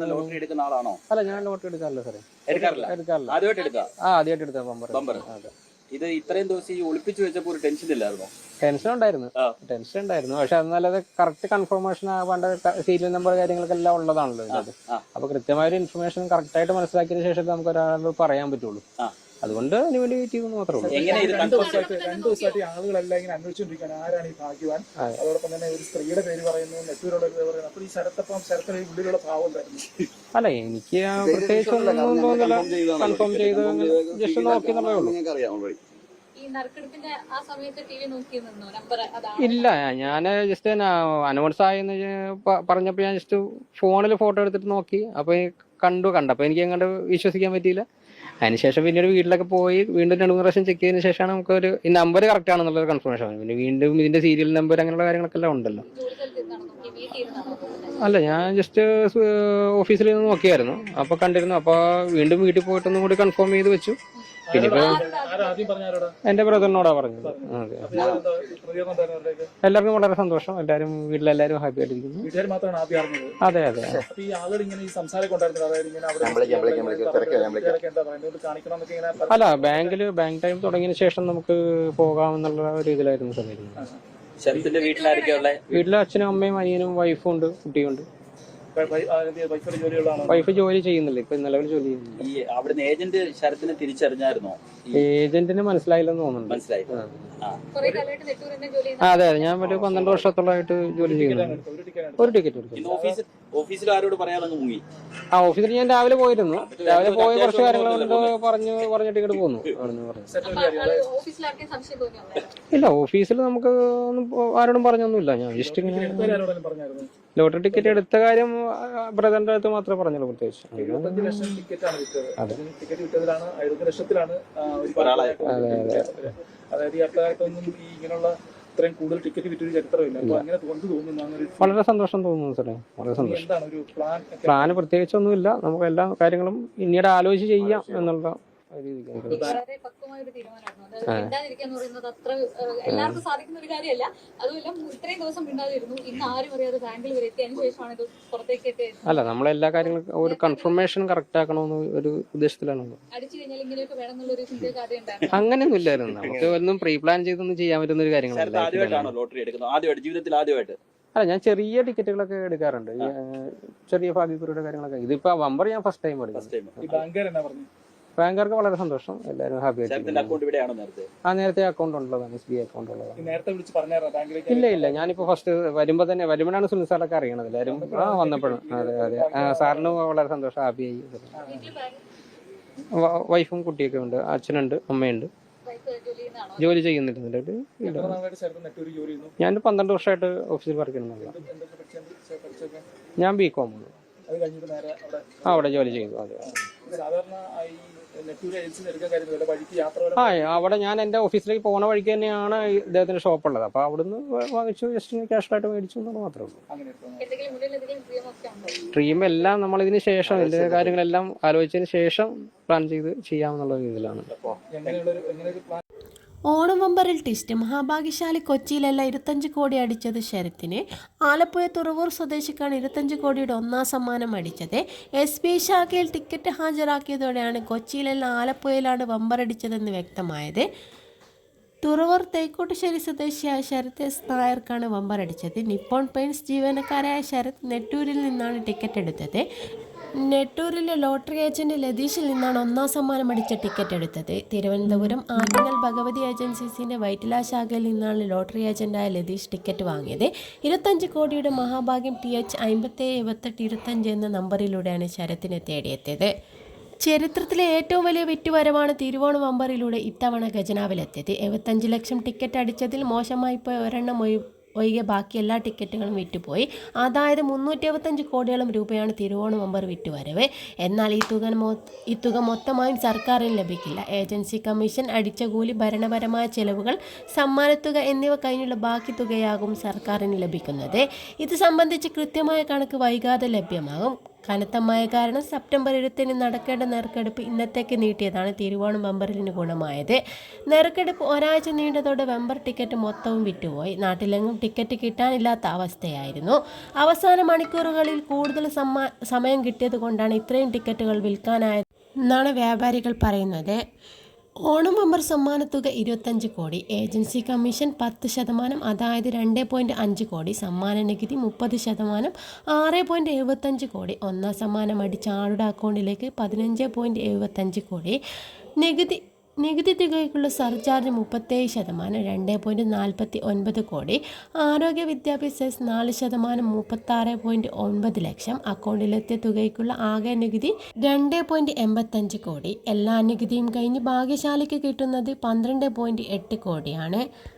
Lottery എടുക്കുന്ന ആളാണോ? അല്ല ഞാൻ ലോട്ടറി എടുക്കാറില്ല സാറേ. എടുക്കാറില്ല? എടുക്കാറില്ല. ആദ്യമായിട്ട് എടുക്കാം? ആ ആദ്യമായിട്ട് എടുത്ത ബമ്പർ ബമ്പർ. ഇത് ഇത്രയും ദിവസം ഈ ഒളിപ്പിച്ചു വെച്ചപ്പോ ഒരു ടെൻഷൻ ഇല്ലായിരുന്നോ? ടെൻഷൻ ഉണ്ടായിരുന്നു. ടെൻഷൻ ഉണ്ടായിരുന്നു. പക്ഷെ എന്നാലത് കറക്റ്റ് കൺഫർമേഷൻ ആവാണ്ട് സീരിയൽ നമ്പർ കാര്യങ്ങളൊക്കെ എല്ലാം ഉള്ളതാണല്ലോ. അപ്പൊ കൃത്യമായ ഒരു ഇൻഫർമേഷൻ കറക്റ്റ് ആയിട്ട് മനസ്സിലാക്കിയതിനു ശേഷം നമുക്ക് ഒരാളോട് പറയാൻ പറ്റുള്ളൂ. അതുകൊണ്ട് അതിന് വേണ്ടി വെയിറ്റ് ചെയ്യുന്നു മാത്രമേ ഉള്ളൂ. എങ്ങനെ ഇത് രണ്ട് കൺഫേം ദിവസമായിട്ട് രണ്ട് ദിവസമായിട്ട് ആളുകളെല്ലാം ഇങ്ങനെ അന്വേഷിച്ചുകൊണ്ടിരിക്കുകയാണ്. ആരാണ് ഈ ഭാഗ്യവാൻ? അതെ. അതോടൊപ്പം തന്നെ ഒരു സ്ത്രീയുടെ പേര് പറയുന്നു നെറ്റൂരുള്ള പേര് പറയുന്നു. അപ്പൊ ഈ ശരത്തപ്പം ശരത്തിന് ഉള്ളിലുള്ള ഭാവം ഉണ്ടായിരുന്നു അല്ല എനിക്ക് ആ പ്രത്യേകിച്ച് ഒന്നും തോന്നില്ല കൺഫേം ചെയ്ത് ജസ്റ്റ് നോക്കി എന്നുള്ളതേ ഉള്ളൂ. ഈ നറുക്കെടുപ്പിന്റെ ആ സമയത്ത് ടി നോക്കി നിന്നോ? നമ്പർ അതാണ്. ഇല്ല ഞാൻ ജസ്റ്റ് അനൗൺസ് ആയെന്ന് പറഞ്ഞപ്പോ ഞാൻ ജസ്റ്റ് ഫോണിൽ ഫോട്ടോ എടുത്തിട്ട് നോക്കി. അപ്പോൾ കണ്ടു കണ്ടപ്പോൾ എനിക്ക് അങ്ങോട്ട് വിശ്വസിക്കാൻ പറ്റിയില്ല. അതിനുശേഷം പിന്നീട് വീട്ടിലൊക്കെ പോയി വീണ്ടും രണ്ട് മൂന്ന് പ്രാവശ്യം ചെക്ക് ചെയ്തതിന് ശേഷമാണ് നമുക്ക് ഒരു ഈ നമ്പർ കറക്റ്റ് ആണെന്നുള്ളൊരു കൺഫർമേഷൻ പിന്നെ വീണ്ടും ഇതിന്റെ സീരിയൽ നമ്പർ അങ്ങനെയുള്ള കാര്യങ്ങളൊക്കെ എല്ലാം ഉണ്ടല്ലോ? അല്ല ഞാൻ ജസ്റ്റ് ഓഫീസിൽ നിന്ന് നോക്കിയായിരുന്നു. അപ്പോൾ കണ്ടിരുന്നു. അപ്പോൾ വീണ്ടും വീട്ടിൽ പോയിട്ടൊന്നും കൂടി കൺഫേം ചെയ്ത് വെച്ചു. പിന്നെ എന്റെ ആദ്യം പറഞ്ഞ എന്റെ ബ്രദറിനോടാ പറഞ്ഞത്. അതെ. എല്ലാവർക്കും വളരെ സന്തോഷം. എല്ലാരും വീട്ടിലെല്ലാരും ഹാപ്പി ആയിട്ടിരിക്കുന്നു. വീട്ടുകാർ മാത്രമാണ് ആദ്യം അറിഞ്ഞത്. അതെ അതെ. അപ്പൊ ഈ ആളുകൾ ഇങ്ങനെ ഈ സംസാരം ഉണ്ടായിരുന്നത് അതായത് ഇങ്ങനെ അവിടെ അല്ല ബാങ്കിൽ ബാങ്ക് ടൈം തുടങ്ങിയ ശേഷം നമുക്ക് പോകാമെന്നുള്ള ഒരു ഇതിലായിരുന്നു വീട്ടിലായിരിക്കും വീട്ടിലെ അച്ഛനും അമ്മയും അനിയനും വൈഫും ഉണ്ട് കുട്ടിയുണ്ട്. വൈ- വൈ- ആ, എന്ത് വൈഫിയുടെ ജോലികളാണോ വൈഫ് ജോലി ചെയ്യുന്നില്ല. ഇപ്പൊ നിലവിൽ ജോലി ചെയ്യുന്നില്ല. ഈ അവിടുന്ന് ഏജന്റ് ശരത്തിനെ തിരിച്ചറിഞ്ഞായിരുന്നോ? ഏജന്റിന് മനസ്സിലായില്ലെന്ന് തോന്നുന്നുണ്ട്. മനസ്സിലായി. ആ. അതെ അതെ. ഞാൻ ഒരു പന്ത്രണ്ട് വർഷത്തോളമായിട്ട് ജോലി ചെയ്യുന്നുണ്ട്. ഒരു ടിക്കറ്റ് ഒരു ടിക്കറ്റ് എടുക്കും ഓഫീസിൽ ഓഫീസിൽ ആരോട് പറയാതെ മുങ്ങി? ആ ഓഫീസിൽ ഞാൻ രാവിലെ പോയിരുന്നു. രാവിലെ പോയ കുറച്ച് കാര്യങ്ങളുണ്ട് കാര്യങ്ങൾ കൊണ്ട് പറഞ്ഞു പറഞ്ഞിട്ട് ഇങ്ങോട്ട് പോന്നു. പറഞ്ഞു. ഇല്ല ഓഫീസിൽ നമുക്ക് ഒന്നും ആരോടും പറഞ്ഞൊന്നുമില്ല. ഞാൻ ജസ്റ്റ് ഇങ്ങനെ ലോട്ടറി ടിക്കറ്റ് എടുത്ത കാര്യം ബ്രദറിന്റെ അടുത്ത് മാത്രമേ പറഞ്ഞുള്ളൂ പ്രത്യേകിച്ച്. എഴുപത്തഞ്ച് ലക്ഷം ടിക്കറ്റ് ആണ് വിറ്റത് അതെ. അതായത് ഈ ഈ ഇങ്ങനെയുള്ള ഇത്രയും കൂടുതൽ ടിക്കറ്റ് വിറ്റൊരു ചരിത്രമില്ല. അപ്പൊ അങ്ങനെ തോന്നുന്നു വളരെ സന്തോഷം തോന്നുന്നു സാറേ. വളരെ സന്തോഷം. എന്താണ് ഒരു പ്ലാൻ പ്രത്യേകിച്ചൊന്നുമില്ല. നമുക്ക് എല്ലാ കാര്യങ്ങളും പിന്നീട് ആലോചിച്ച് ചെയ്യാം. എന്നുള്ള വളരെ പക്വമായ ഒരു തീരുമാനമായിരുന്നു. അത് മിണ്ടാതിരിക്കുക എന്ന് പറയുന്നത് അത്ര എല്ലാവർക്കും സാധിക്കുന്ന ഒരു കാര്യമല്ല. അതുമല്ല ഇത്രയും ദിവസം മിണ്ടാതിരുന്നു. ഇന്ന് ആരും അറിയാതെ ബാങ്കിൽ വരെ എത്തിയതിനു ശേഷമാണ് ഇത് പുറത്തേക്ക് എത്തിയത്. അല്ല നമ്മളെല്ലാ കാര്യങ്ങളും ഒരു കൺഫർമേഷൻ കറക്റ്റ് ആക്കണമെന്ന് ഒരു ഉദ്ദേശത്തിലാണ് അടിച്ചു കഴിഞ്ഞാൽ ഇങ്ങനെയൊക്കെ വേണം അങ്ങനെയൊന്നും ഇല്ലായിരുന്നു. നമുക്ക് ഒന്നും പ്രീ പ്ലാൻ ചെയ്തൊന്നും ചെയ്യാൻ പറ്റുന്ന ഒരു കാര്യങ്ങളല്ല ലോട്ടറി എടുക്കുന്നത്? ആദ്യമായിട്ട് ജീവിതത്തിൽ ആദ്യമായിട്ട്? അല്ല ഞാൻ ചെറിയ ടിക്കറ്റുകളൊക്കെ എടുക്കാറുണ്ട്. ചെറിയ ഭാഗ്യക്കുറിയുടെ കാര്യങ്ങളൊക്കെ. ഇതിപ്പോ വമ്പർ ഞാൻ ഫസ്റ്റ് ടൈം എടുക്കുന്നത് ബാങ്കുകാർക്ക് വളരെ സന്തോഷം. എല്ലാവരും ഹാപ്പി ആയിട്ട് അക്കൗണ്ട് ഇവിടെയാണോ നേരത്തെ? ആ നേരത്തെ അക്കൗണ്ട് ഉള്ളതാണ് എസ് ബി ഐ അക്കൗണ്ട് ഉള്ളതാണ് ഈ നേരത്തെ വിളിച്ച് പറഞ്ഞായിരുന്നു? ബാങ്കിലേക്ക് ഇല്ല ഇല്ല. ഞാനിപ്പോ ഫസ്റ്റ് വരുമ്പോ തന്നെ വരുമ്പോഴാണ് സുനിൽ സാറൊക്കെ അറിയണത്. എല്ലാവരും ആ വന്നപ്പോഴും. അതെ അതെ. സാറിന് വളരെ സന്തോഷം. ഹാപ്പി ആയി. വീട്ടിൽ വൈഫും കുട്ടിയൊക്കെ ഉണ്ട്. അച്ഛനുണ്ട് അമ്മയുണ്ട്. വൈഫ് ജോലി ജോലി ചെയ്യുന്നില്ല ഞാൻ പന്ത്രണ്ട് വർഷമായിട്ട് ഓഫീസിൽ വർക്ക് ചെയ്യുന്നില്ല ഞാൻ ബി കോം ആണ്. കഴിഞ്ഞിട്ട് നേരെ അവിടെ ആ അവിടെ ജോലി ചെയ്തു. അതെ സാധാരണ ആ അവിടെ ഞാൻ എന്റെ ഓഫീസിലേക്ക് പോകുന്ന വഴിക്ക് തന്നെയാണ് ഇദ്ദേഹത്തിന്റെ ഷോപ്പ് ഉള്ളത്. അപ്പൊ അവിടുന്ന് വാങ്ങിച്ചു ജസ്റ്റ് ക്യാഷ് ആയിട്ട് മേടിച്ചു എന്നുള്ളത് മാത്രമേ ഉള്ളൂ. ഡ്രീം എല്ലാം നമ്മൾ ഇതിന് ശേഷം ഇതിന്റെ കാര്യങ്ങളെല്ലാം ആലോചിച്ചതിന് ശേഷം പ്ലാൻ ചെയ്ത് ചെയ്യാമെന്നുള്ള രീതിയിലാണ്. ഓണം വമ്പറിൽ ടിസ്റ്റ് മഹാഭാഗ്യശാലി കൊച്ചിയിലല്ല ഇരുപത്തഞ്ച് കോടി അടിച്ചത് ശരത്തിന്. ആലപ്പുഴ തുറവൂർ സ്വദേശിക്കാണ് ഇരുപത്തഞ്ച് കോടിയുടെ ഒന്നാം സമ്മാനം അടിച്ചത്. എസ് ഐ ശാഖയിൽ ടിക്കറ്റ് ഹാജരാക്കിയതോടെയാണ് കൊച്ചിയിലല്ല ആലപ്പുഴയിലാണ് വമ്പറടിച്ചതെന്ന് വ്യക്തമായത്. തുറവൂർ തേക്കോട്ടുശ്ശേരി സ്വദേശിയായ ശരത് എസ് നായർക്കാണ് വമ്പറടിച്ചത് നിപ്പോൺ പെയിൻസ് ജീവനക്കാരായ ശരത് നെട്ടൂരിൽ നിന്നാണ് ടിക്കറ്റ് എടുത്തത്. നെട്ടൂരിലെ ലോട്ടറി ഏജന്റ് ലതീഷിൽ നിന്നാണ് ഒന്നാം സമ്മാനം അടിച്ച ടിക്കറ്റ് എടുത്തത്. തിരുവനന്തപുരം ആറ്റിങ്ങൽ ഭഗവതി ഏജൻസീസിന്റെ വൈറ്റില ശാഖയിൽ നിന്നാണ് ലോട്ടറി ഏജന്റായ ലതീഷ് ടിക്കറ്റ് വാങ്ങിയത്. ഇരുപത്തഞ്ച് കോടിയുടെ മഹാഭാഗ്യം ടി എച്ച് അമ്പത്തേഴ് എഴുപത്തെട്ട് ഇരുപത്തഞ്ച് എന്ന നമ്പറിലൂടെയാണ് ശരത്തിനെ തേടിയെത്തിയത്. ചരിത്രത്തിലെ ഏറ്റവും വലിയ വിറ്റുവരവാണ് തിരുവോണ വമ്പറിലൂടെ ഇത്തവണ ഖജനാവിലെത്തിയത്. എഴുപത്തഞ്ച് ലക്ഷം ടിക്കറ്റ് അടിച്ചതിൽ മോശമായി പോയ ഒരെണ്ണം ഒഴികെ ബാക്കി എല്ലാ ടിക്കറ്റുകളും വിറ്റുപോയി. അതായത് മുന്നൂറ്റി എഴുപത്തഞ്ച് കോടിയോളം രൂപയാണ് തിരുവോണം വമ്പർ വിറ്റുവരവ്. എന്നാൽ ഈ തുക ഈ തുക മൊത്തമായും സർക്കാരിന് ലഭിക്കില്ല. ഏജൻസി കമ്മീഷൻ അടിച്ച കൂലി ഭരണപരമായ ചെലവുകൾ സമ്മാനത്തുക എന്നിവ കഴിഞ്ഞുള്ള ബാക്കി തുകയാകും സർക്കാരിന് ലഭിക്കുന്നത്. ഇത് സംബന്ധിച്ച് കൃത്യമായ കണക്ക് വൈകാതെ ലഭ്യമാകും. കനത്ത മഴ കാരണം സെപ്റ്റംബർ ഇരുപത്തിന് നടക്കേണ്ട നെറുക്കെടുപ്പ് ഇന്നത്തേക്ക് നീട്ടിയതാണ്. തിരുവോണം വെമ്പറിന് ഗുണമായത്. നെറുക്കെടുപ്പ് ഒരാഴ്ച നീണ്ടതോടെ വെമ്പർ ടിക്കറ്റ് മൊത്തവും വിറ്റുപോയി. നാട്ടിലെങ്ങും ടിക്കറ്റ് കിട്ടാനില്ലാത്ത അവസ്ഥയായിരുന്നു. അവസാന മണിക്കൂറുകളിൽ കൂടുതൽ സമയം കിട്ടിയത് കൊണ്ടാണ് ഇത്രയും ടിക്കറ്റുകൾ വിൽക്കാനായത് എന്നാണ് വ്യാപാരികൾ പറയുന്നത്. ഓണം അമർ സമ്മാനത്തുക ഇരുപത്തഞ്ച് കോടി ഏജൻസി കമ്മീഷൻ പത്ത് ശതമാനം അതായത് രണ്ട് പോയിന്റ് അഞ്ച് കോടി സമ്മാന നികുതി മുപ്പത് ശതമാനം ആറ് പോയിന്റ് എഴുപത്തഞ്ച് കോടി ഒന്നാം സമ്മാനം അടിച്ച ആളുടെ അക്കൗണ്ടിലേക്ക് പതിനഞ്ച് പോയിന്റ് എഴുപത്തഞ്ച് കോടി നികുതി നികുതി തുകയ്ക്കുള്ള സർചാർജ് മുപ്പത്തേഴ് ശതമാനം രണ്ട് പോയിന്റ് നാൽപ്പത്തി ഒൻപത് കോടി. ആരോഗ്യ വിദ്യാഭ്യാസ നാല് ശതമാനം മുപ്പത്താറ് പോയിന്റ് ഒൻപത് ലക്ഷം. അക്കൗണ്ടിലെത്തിയ തുകയ്ക്കുള്ള ആകെ നികുതി രണ്ട് പോയിന്റ് എൺപത്തഞ്ച് കോടി. എല്ലാ നികുതിയും കഴിഞ്ഞ് ഭാഗ്യശാലിക്ക് കിട്ടുന്നത് പന്ത്രണ്ട് പോയിന്റ് എട്ട് കോടിയാണ്.